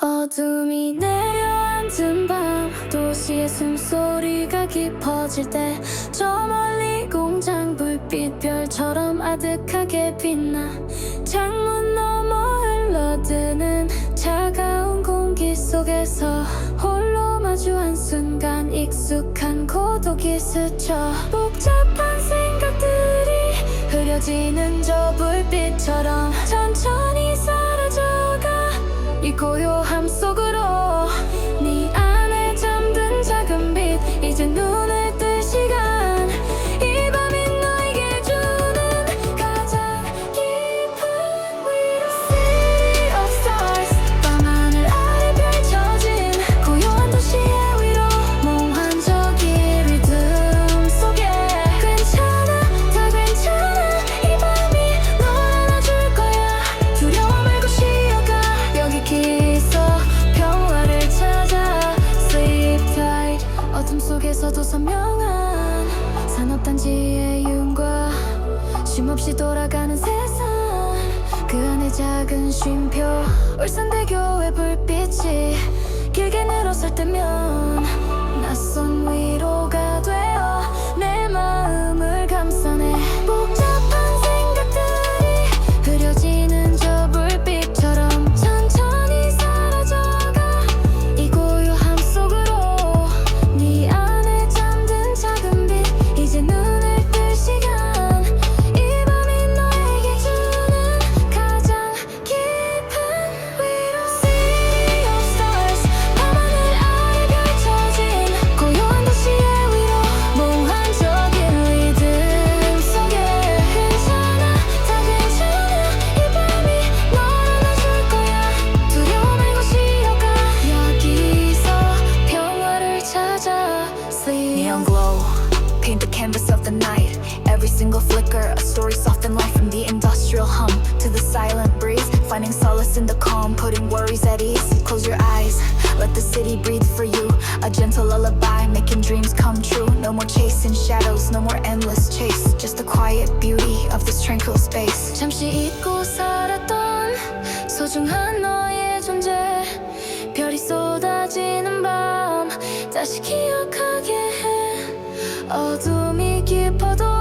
어둠이 내려앉은 밤 도시의 숨소리가 깊어질 때 저 멀리 공장 불빛 별처럼 아득하게 빛나 창문 너머 흘러드는 차가운 공기 속에서 홀로 마주한 순간 익숙한 고독이 스쳐 복잡한 생각들이 흐려지는 저 불빛처럼 천천히 사라져가 이 고요 cool space. 잠시 잊고 살았던 소중한 너의 존재. 별이 쏟아지는 밤 다시 기억하게 해. 어둠이 깊어도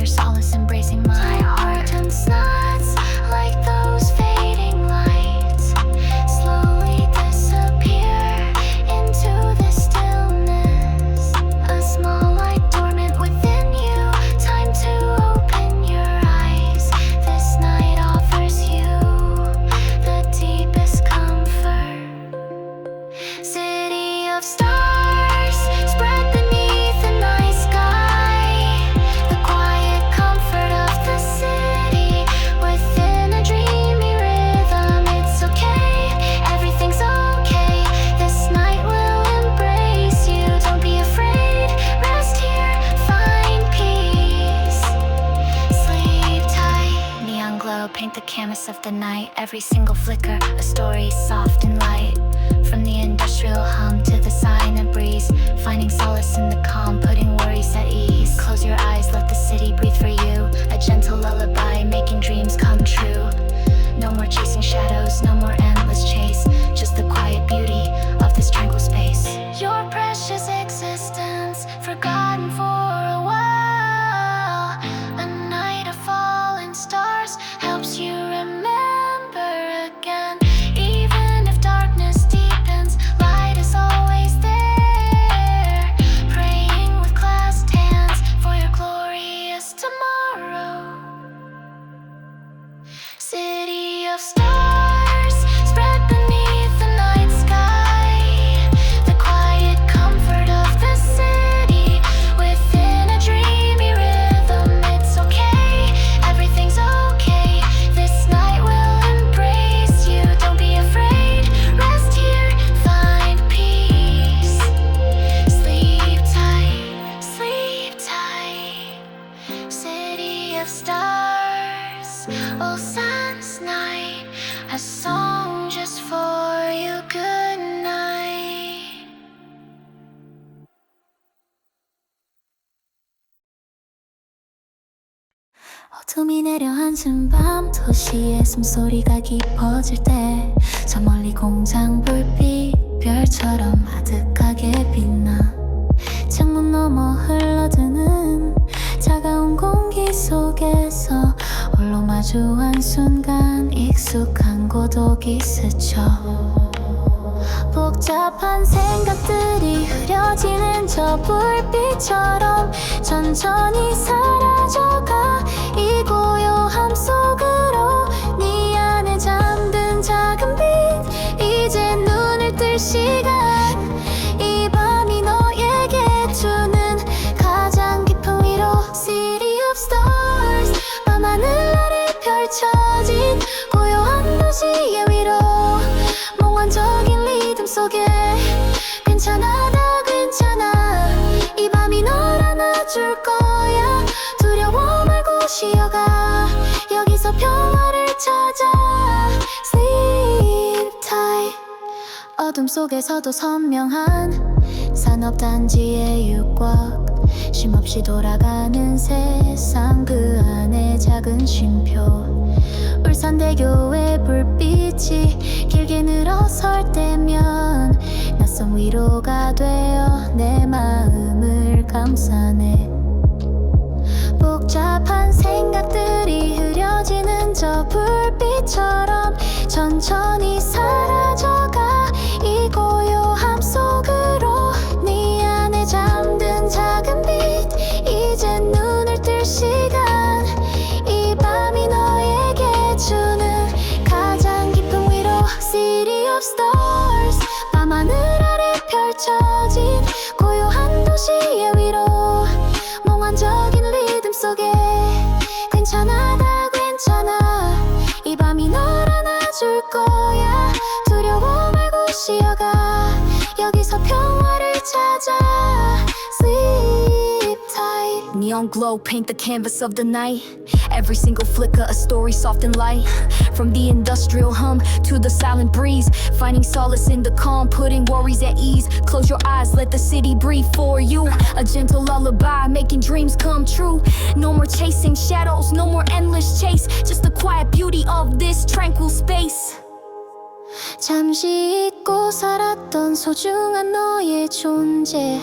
your solace, embracing mine. Night. Every single flicker, a story soft and light. From the industrial hum to the silent breeze, finding solace in the calm, 앉은 밤 도시의 숨소리가 깊어질 때 저 멀리 공장 불빛 별처럼 아득하게 빛나 창문 너머 흘러드는 차가운 공기 속에서 홀로 마주한 순간 익숙한 고독이 스쳐 복잡한 생각들이 흐려지는 저 불빛처럼 천천히 사라져가 이 고요함 속으로 네 안에 잠든 작은 빛 이제 눈을 뜰 시간 어둠 속에서도 선명한 산업단지의 육곽 쉼없이 돌아가는 세상 그 안에 작은 쉼표. 울산대교의 불빛이 길게 늘어설 때면 낯선 위로가 되어 내 마음을 감싸네. 복잡한 생각들이 흐려지는 저 불빛처럼 천천히 사라져가 Sleep tight. Neon glow paint the canvas of the night. Every single flicker, a story soft and light. From the industrial hum to the silent breeze, finding solace in the calm, putting worries at ease. Close your eyes, let the city breathe for you. A gentle lullaby, making dreams come true. No more chasing shadows, no more endless chase. Just the quiet beauty of this tranquil space. 잠시 잊고 살았던 소중한 너의 존재.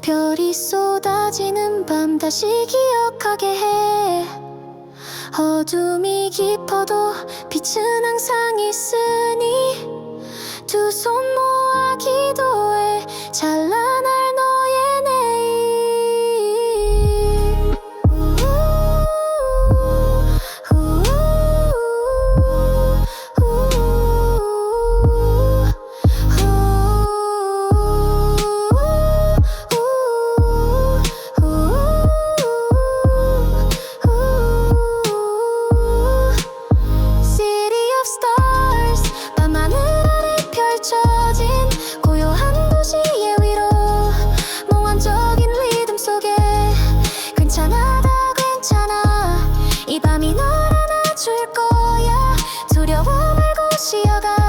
별이 쏟아지는 밤 다시 기억하게 해. 어둠이 깊어도 빛은 항상 있으니 두 손 모아 기도해. 찬란할 しよが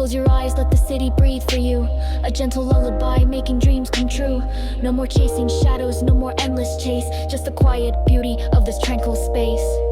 Close your eyes, let the city breathe for you. A gentle lullaby, making dreams come true. No more chasing shadows, no more endless chase. Just the quiet beauty of this tranquil space.